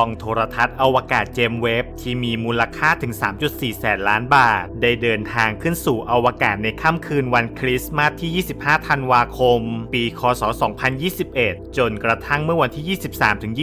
กล้องโทรทัศน์อวกาศเจมเว็บที่มีมูลค่าถึง 3.4 แสนล้านบาท ได้เดินทางขึ้นสู่อวกาศในค่ำคืนวันคริสต์มาสที่ 25 ธันวาคม ปีคศ 2021 จนกระทั่งเมื่อวันที่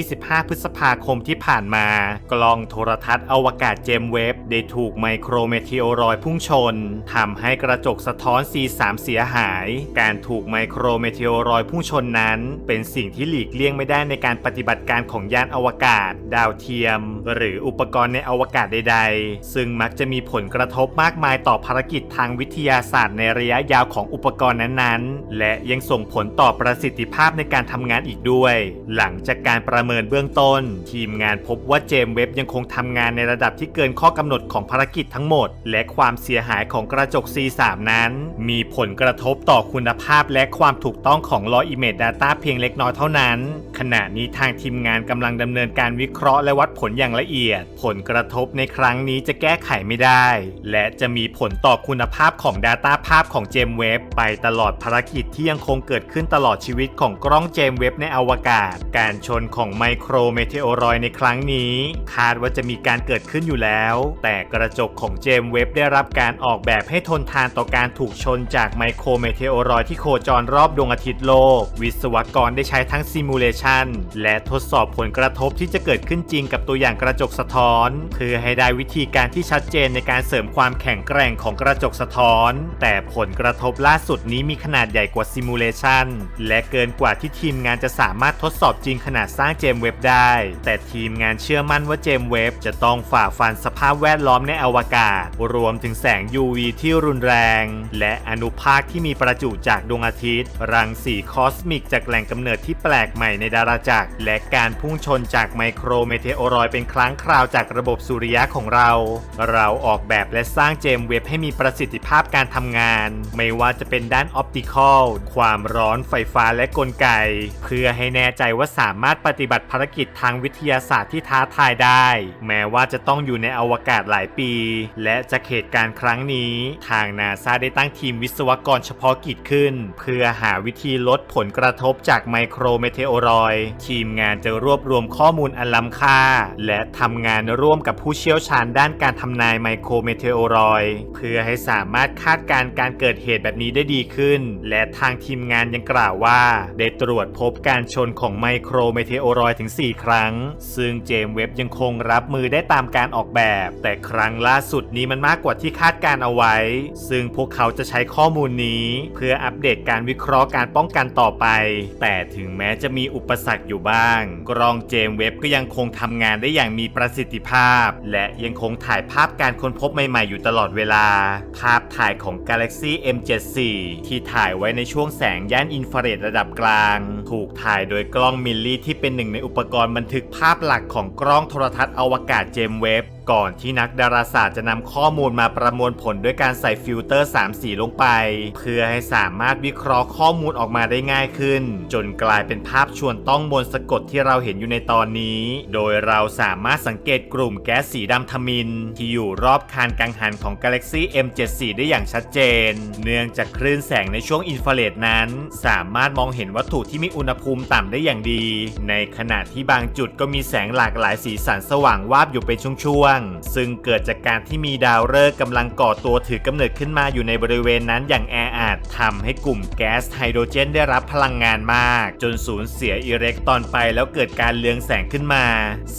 23-25 พฤษภาคมที่ผ่านมา กล้องโทรทัศน์อวกาศเจมเว็บได้ถูกไมโครเมทีโอรอยพุ่งชนทำให้กระจกสะท้อน C3 เสียหาย การถูกไมโครเมทีโอรอยพุ่งชนนั้น เป็นสิ่งที่หลีกเลี่ยงไม่ได้ในการปฏิบัติการของยานอวกาศดาวเทียม หรืออุปกรณ์ในอวกาศใด ๆ ซึ่งมักจะมีผลกระทบมากมายต่อภารกิจทางวิทยาศาสตร์ในระยะยาวของอุปกรณ์นั้นๆ และยังส่งผลต่อประสิทธิภาพในการทำงานอีกด้วย หลังจากการประเมินเบื้องต้น ทีมงานพบว่าเจมเว็บยังคงทำงานในระดับที่เกินข้อกำหนดของภารกิจทั้งหมด และความเสียหายของกระจก C3 นั้น มีผลกระทบต่อคุณภาพและความถูกต้องของ Raw Image Data เพียงเล็กน้อยเท่านั้น ขณะนี้ทางทีมงานกำลังดำเนินการวิเคเคราะห์และวัดผลอย่างละเอียด ผลกระทบในครั้งนี้จะแก้ไขไม่ได้ และจะมีผลต่อคุณภาพของ Data ภาพของเจมเว็บไปตลอดภารกิจที่ยังคงเกิดขึ้นตลอดชีวิตของกล้องเจมเว็บในอวกาศ การชนของไมโครเมเทโอรอยในครั้งนี้ คาดว่าจะมีการเกิดขึ้นอยู่แล้ว แต่กระจกของเจมเว็บได้รับการออกแบบให้ทนทานต่อการถูกชนจากไมโครเมเทโอรอยที่โคจรรอบดวงอาทิตย์โลก วิศวกรได้ใช้ทั้งซิมูเลชันและทดสอบผลกระทบที่จะเกิดขึ้นจริงกับตัวอย่างกระจกสะท้อน เพื่อให้ได้วิธีการที่ชัดเจนในการเสริมความแข็งแกร่งของกระจกสะท้อน แต่ผลกระทบล่าสุดนี้มีขนาดใหญ่กว่าซิมูเลชันและเกินกว่าที่ทีมงานจะสามารถทดสอบจริงขนาดสร้างเจมเว็บได้ แต่ทีมงานเชื่อมั่นว่าเจมเว็บจะต้องฝ่าฟันสภาพแวดล้อมในอวกาศ รวมถึงแสง UV ที่รุนแรง และอนุภาคที่มีประจุจากดวงอาทิตย์ รังสีคอสมิกจากแหล่งกำเนิดที่แปลกใหม่ในดาราจักรและการพุ่งชนจากไมโครเมเทโอรอยเป็นครั้งคราวจากระบบสุริยะของเรา เราออกแบบและสร้างเจมเว็บให้มีประสิทธิภาพการทำงาน ไม่ว่าจะเป็นด้านออปติคอล ความร้อนไฟฟ้าและกลไก เพื่อให้แน่ใจว่าสามารถปฏิบัติภารกิจทางวิทยาศาสตร์ที่ท้าทายได้ แม้ว่าจะต้องอยู่ในอวกาศหลายปี และจากเหตุการณ์ครั้งนี้ ทางนาซาได้ตั้งทีมวิศวกรเฉพาะกิจขึ้น เพื่อหาวิธีลดผลกระทบจากไมโครเมเทโอรอย ทีมงานจะรวบรวมข้อมูลอันล้ำค่า และทำงานร่วมกับผู้เชี่ยวชาญด้านการทำนายไมโครเมเทโอรอยเพื่อให้สามารถคาดการณ์การเกิดเหตุแบบนี้ได้ดีขึ้น และทางทีมงานยังกล่าวว่า ได้ตรวจพบการชนของไมโครเมเทโอรอยถึง 4 ครั้ง ซึ่งเจมส์เว็บยังคงรับมือได้ตามการออกแบบ แต่ครั้งล่าสุดนี้มันมากกว่าที่คาดการเอาไว้ ซึ่งพวกเขาจะใช้ข้อมูลนี้ เพื่ออัปเดตการวิเคราะห์การป้องกันต่อไป แต่ถึงแม้จะมีอุปสรรคอยู่บ้างกล้องเจมส์เว็บก็ยังคคงทำงานได้อย่างมีประสิทธิภาพ และยังคงถ่ายภาพการค้นพบใหม่ๆอยู่ตลอดเวลา ภาพถ่ายของ Galaxy M74 ที่ถ่ายไว้ในช่วงแสงย่านอินฟราเรดระดับกลาง ถูกถ่ายโดยกล้องมิลลี่ที่เป็นหนึ่งในอุปกรณ์บันทึกภาพหลักของกล้องโทรทัศน์อวกาศเจมเว็บ ก่อนที่นักดาราศาสตร์จะนำข้อมูลมาประมวลผลด้วยการใส่ฟิลเตอร์ 3 สีลงไป เพื่อให้สามารถวิเคราะห์ข้อมูลออกมาได้ง่ายขึ้น จนกลายเป็นภาพชวนต้องมนต์สะกดที่เราเห็นอยู่ในตอนนี้ โดยเราสามารถสังเกตกลุ่มแก๊สสีดำทมิน ที่อยู่รอบคานกังหันของ Galaxy M74 ได้อย่างชัดเจน เนื่องจากคลื่นแสงในช่วงอินฟราเรดนั้น สามารถมองเห็นวัตถุที่มีอุณหภูมิต่ำได้อย่างดี ในขณะที่บางจุดก็มีแสงหลากหลายสีสันสว่างวาบอยู่เป็นช่วงๆซึ่งเกิดจากการที่มีดาวฤกษ์กำลังก่อตัวถือกำเนิดขึ้นมาอยู่ในบริเวณนั้นอย่างแออัดทำให้กลุ่มแก๊สไฮโดรเจนได้รับพลังงานมาก จนสูญเสียอิเล็กตรอนไปแล้วเกิดการเลืองแสงขึ้นมา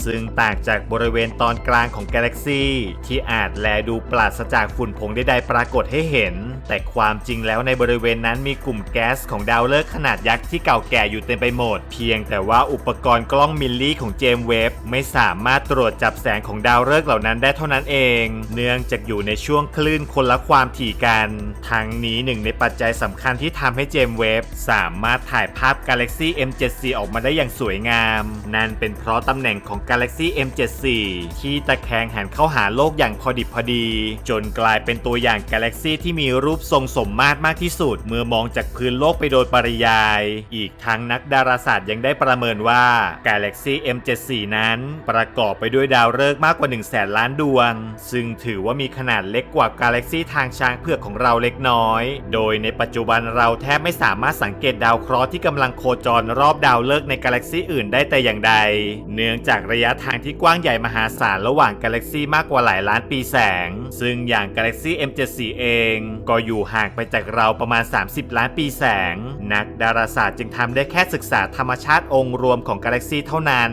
ซึ่งต่างจากบริเวณตอนกลางของกาแล็กซีที่อาจแลดูปราศจากฝุ่นผงใดๆปรากฏให้เห็นแต่ความจริงแล้วในบริเวณนั้นมีกลุ่มแก๊สของดาวฤกษ์ขนาดยักษ์ที่เก่าแก่อยู่เต็มไปหมด เพียงแต่ว่าอุปกรณ์กล้องมิลลี่ของเจมส์เว็บไม่สามารถตรวจจับแสงของดาวฤกษ์เหล่านั้นได้เท่านั้นเอง เนื่องจากอยู่ในช่วงคลื่นคนละความถี่กัน ทั้งนี้หนึ่งในปัจจัยสำคัญที่ทำให้เจมส์เว็บสามารถถ่ายภาพ Galaxy M74 ออกมาได้อย่างสวยงาม นั่นเป็นเพราะตำแหน่งของ Galaxy M74 ที่ตะแคงหันเข้าหาโลกอย่างพอดิบพอดี จนกลายเป็นตัวอย่าง Galaxy ที่มีรูรูปทรงสมมาตรมากที่สุด เมื่อมองจากพื้นโลกไปโดยปริยาย อีกทั้งนักดาราศาสตร์ยังได้ประเมินว่า Galaxy M74 นั้น ประกอบไปด้วยดาวฤกษ์มากกว่า 1 0 0 0 0แสนล้านดวง ซึ่งถือว่ามีขนาดเล็กกว่ากาแล็กซีทางช้างเผือกของเราเล็กน้อย โดยในปัจจุบันเราแทบไม่สามารถสังเกตดาวเคราะห์ที่กำลังโคจรรอบดาวฤกษ์ในกาแล็กซีอื่นได้แต่อย่างใด เนื่องจากระยะทางที่กว้างใหญ่มหาศาลระหว่างกาแล็กซีมากกว่าหลายล้านปีแสง ซึ่งอย่างกาแล็กซี M74 เองก็อยู่ห่างไปจากเราประมาณ 30 ล้านปีแสง นักดาราศาสตร์จึงทำได้แค่ศึกษาธรรมชาติองค์รวมของกาแล็กซีเท่านั้น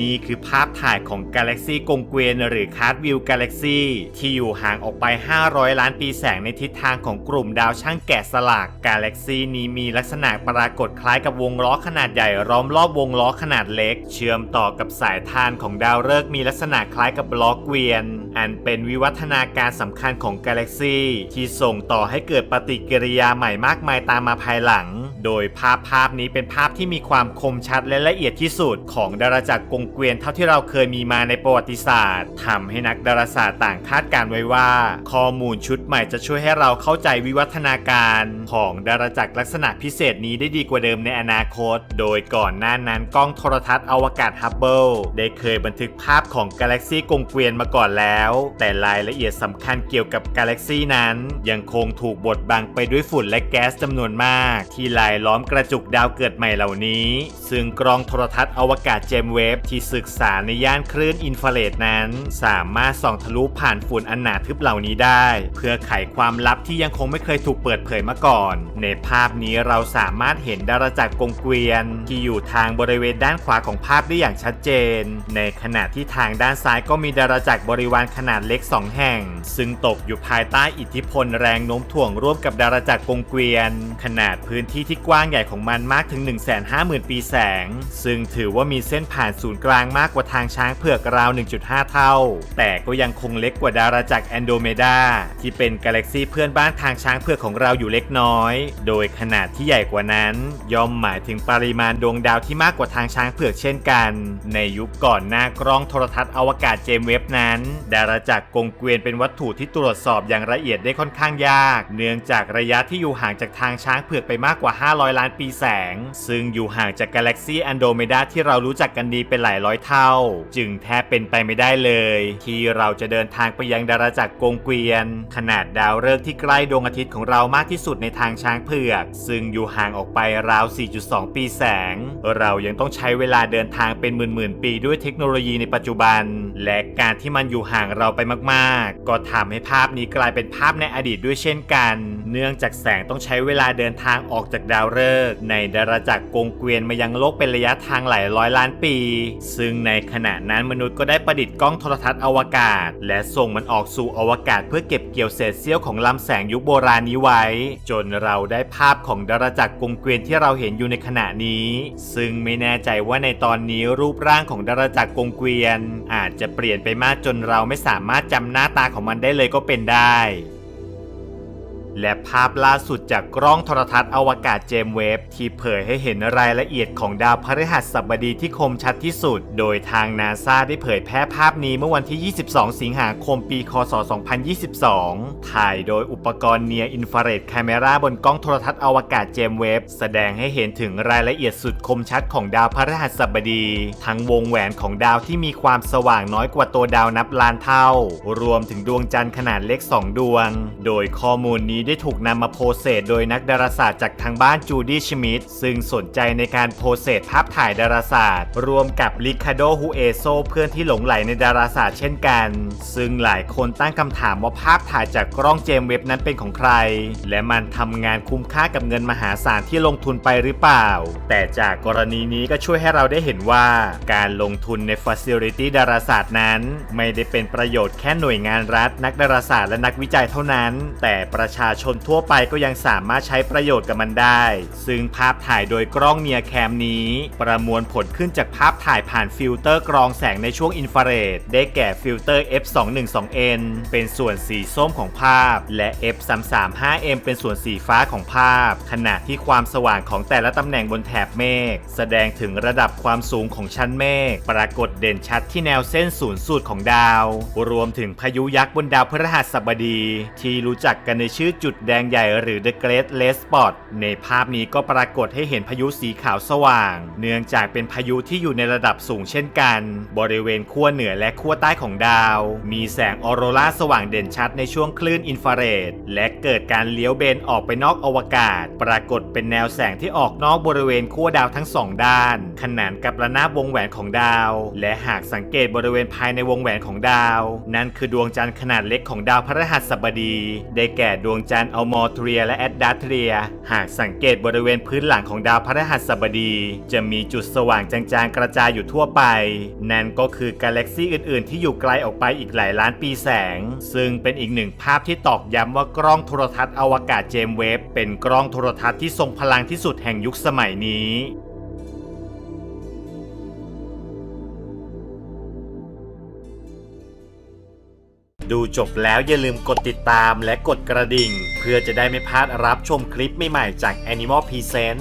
นี่คือภาพถ่ายของกาแล็กซีกงเกวียนหรือคาร์ดวิวกาแล็กซีที่อยู่ห่างออกไป 500 ล้านปีแสงในทิศทางของกลุ่มดาวช่างแกะสลักกาแล็กซีนี้มีลักษณะปรากฏคล้ายกับวงล้อขนาดใหญ่ล้อมรอบวงล้อขนาดเล็ก เชื่อมต่อกับสายทานของดาวฤกษ์มีลักษณะคล้ายกับล้อเกวียน อันเป็นวิวัฒนาการสำคัญของกาแล็กซีที่ส่งต่อให้เกิดปฏิกิริยาใหม่มากมายตามมาภายหลัง โดยภาพภาพนี้เป็นภาพที่มีความคมชัดและละเอียดที่สุด ของดาราจักรกงเกวียนเท่าที่เราเคยมีมาในประวัติศาสตร์ทำให้นักดาราศาสตร์ต่างคาดการไว้ว่า ข้อมูลชุดใหม่จะช่วยให้เราเข้าใจวิวัฒนาการของดาราจักรลักษณะพิเศษนี้ได้ดีกว่าเดิมในอนาคต โดยก่อนหน้านั้นกล้องโทรทัศน์อวกาศฮับเบิลได้เคยบันทึกภาพของกาแล็กซีกงเกวียนมาก่อนแล้ว แต่รายละเอียดสำคัญเกี่ยวกับกาแล็กซีนั้น ยังคงถูกบดบังไปด้วยฝุ่นและแก๊สจำนวนมาก ที่ลายล้อมกระจุกดาวเกิดใหม่เหล่านี้ ซึ่งกล้องโทรทัศน์อวกาศเจมเวฟที่ศึกษาในย่านคลื่นอินฟราเรดนั้น สามารถส่องทะลุผ่านฝุ่นอันหนาทึบเหล่านี้ได้ เพื่อไขความลับที่ยังคงไม่เคยถูกเปิดเผยมาก่อน ในภาพนี้เราสามารถเห็นดาราจักรกงเกวียน ที่อยู่ทางบริเวณด้านขวาของภาพได้อย่างชัดเจน ในขณะที่ทางด้านซ้ายก็มีดาราจักรบริวารขนาดเล็ก 2 แห่ง ซึ่งตกอยู่ภายใต้อิทธิพลแรงโน้มถ่วงร่วมกับดาราจักรกงเกวียน ขนาดพื้นที่ที่กว้างใหญ่ของมันมากถึง 150,000 ปีแสง ซึ่งถือว่ามีเส้นผ่านศูนย์กลางมากกว่าทางช้างเผือกราว 1.5 เท่า แต่ก็ยังคงเล็กกว่าดาราจักรแอนโดเมดาที่เป็นกาแล็กซีเพื่อนบ้านทางช้างเผือกของเราอยู่เล็กน้อย โดยขนาดที่ใหญ่กว่านั้น ย่อมหมายถึงปริมาณดวงดาวที่มากกว่าทางช้างเผือกเช่นกัน ในยุคก่อนหน้ากล้องโทรทัศน์อวกาศเจมเว็บนั้น ดาราจักรกงเกวียนเป็นวัตถุที่ตรวจสอบอย่างละเอียดได้ค่อนข้างยาก เนื่องจากระยะที่อยู่ห่างจากทางช้างเผือกไปมากกว่า500 ล้านปีแสง ซึ่งอยู่ห่างจากกาแล็กซีแอนโดเมดาที่เรารู้จักกันดีเป็นหลายร้อยเท่า จึงแทบเป็นไปไม่ได้เลย ที่เราจะเดินทางไปยังดาราจักรกงเกวียน ขนาดดาวฤกษ์ที่ใกล้ดวงอาทิตย์ของเรามากที่สุดในทางช้างเผือก ซึ่งอยู่ห่างออกไปราว 4.2 ปีแสง เรายังต้องใช้เวลาเดินทางเป็นหมื่นๆปีด้วยเทคโนโลยีในปัจจุบัน และการที่มันอยู่ห่างเราไปมากๆ ก็ทำให้ภาพนี้กลายเป็นภาพในอดีตด้วยเช่นกัน เนื่องจากแสงต้องใช้เวลาเดินทางออกจากดาวฤกษ์ในดาราจักรกงเกวียนมายังโลกเป็นระยะทางหลายร้อยล้านปี ซึ่งในขณะนั้นมนุษย์ก็ได้ประดิษฐ์กล้องโทรทัศน์อวกาศ และส่งมันออกสู่อวกาศเพื่อเก็บเกี่ยวเศษเสี้ยวของลำแสงยุคโบราณนี้ไว้ จนเราได้ภาพของดาราจักรกงเกวียนที่เราเห็นอยู่ในขณะนี้ ซึ่งไม่แน่ใจว่าในตอนนี้รูปร่างของดาราจักรกงเกวียน อาจจะเปลี่ยนไปมากจนเราไม่สามารถจำหน้าตาของมันได้เลยก็เป็นได้ และภาพล่าสุดจากกล้องโทรทัศน์อวกาศเจมเวฟที่เผยให้เห็นรายละเอียดของดาวพฤหัสบดีที่คมชัดที่สุด โดยทางนาซาได้เผยแพร่ภาพนี้เมื่อวันที่ 22 สิงหาคมปี คศ 2022 ถ่ายโดยอุปกรณ์เนียอินฟราเรดแคมราบนกล้องโทรทัศน์อวกาศเจมเวฟแสดงให้เห็นถึงรายละเอียดสุดคมชัดของดาวพฤหัสบดี ทั้งวงแหวนของดาวที่มีความสว่างน้อยกว่าตัวดาวนับล้านเท่า รวมถึงดวงจันทร์ขนาดเล็ก 2 ดวง โดยข้อมูลนี้ได้ถูกนำมาโพสเซสโดยนักดาราศาสตร์จากทางบ้านจูดี้ชมิดซึ่งสนใจในการโพสเซสภาพถ่ายดาราศาสตร์ รวมกับริคาโดฮูเอโซเพื่อนที่หลงไหลในดาราศาสตร์เช่นกัน ซึ่งหลายคนตั้งคำถามว่าภาพถ่ายจากกล้องเจมเว็บนั้นเป็นของใคร และมันทำงานคุ้มค่ากับเงินมหาศาลที่ลงทุนไปหรือเปล่า แต่จากกรณีนี้ก็ช่วยให้เราได้เห็นว่า การลงทุนในฟ a ซิลิตี้ดาราศาสตร์นั้น ไม่ได้เป็นประโยชน์แค่หน่วยงานรัฐ นักดาราศาสตร์และนักวิจัยเท่านั้น แต่ประชาชชนทั่วไปก็ยังสามารถใช้ประโยชน์กับมันได้ ซึ่งภาพถ่ายโดยกล้องเนียแคมนี้ ประมวลผลขึ้นจากภาพถ่ายผ่านฟิลเตอร์กรองแสงในช่วงอินฟราเรดได้แก่ฟิลเตอร์ f212n เป็นส่วนสีส้มของภาพ และ f335m เป็นส่วนสีฟ้าของภาพ ขณะที่ความสว่างของแต่ละตำแหน่งบนแถบเมฆแสดงถึงระดับความสูงของชั้นเมฆปรากฏเด่นชัดที่แนวเส้นศูนย์สูตรของดาว รวมถึงพายุยักษ์บนดาวพฤหัสบดี ที่รู้จักกันในชื่อจุดแดงใหญ่หรือ The Great Red Spot ในภาพนี้ก็ปรากฏให้เห็นพายุสีขาวสว่าง เนื่องจากเป็นพายุที่อยู่ในระดับสูงเช่นกัน บริเวณขั้วเหนือและขั้วใต้ของดาว มีแสงออโรราสว่างเด่นชัดในช่วงคลื่นอินฟราเรดและเกิดการเลี้ยวเบนออกไปนอกอวกาศ ปรากฏเป็นแนวแสงที่ออกนอกบริเวณขั้วดาวทั้งสองด้าน ขนานกับระนาบวงแหวนของดาว และหากสังเกตบริเวณภายในวงแหวนของดาว นั่นคือดวงจันทร์ขนาดเล็กของดาวพฤหัสบดี ได้แก่ดวงจันทร์อัลมอร์เทรียและแอดดัตเทรีย หากสังเกตบริเวณพื้นหลังของดาวพฤหัสบดี จะมีจุดสว่างจางๆกระจายอยู่ทั่วไป นั่นก็คือกาแล็กซีอื่นๆ ที่อยู่ไกลออกไปอีกหลายล้านปีแสง ซึ่งเป็นอีกหนึ่งภาพที่ตอกย้ำว่ากล้องโทรทัศน์อวกาศเจมเวฟเป็นกล้องโทรทัศน์ที่ทรงพลังที่สุดแห่งยุคสมัยนี้ ดูจบแล้วอย่าลืมกดติดตามและกดกระดิ่ง เพื่อจะได้ไม่พลาดรับชมคลิปใหม่ๆจาก Animal Present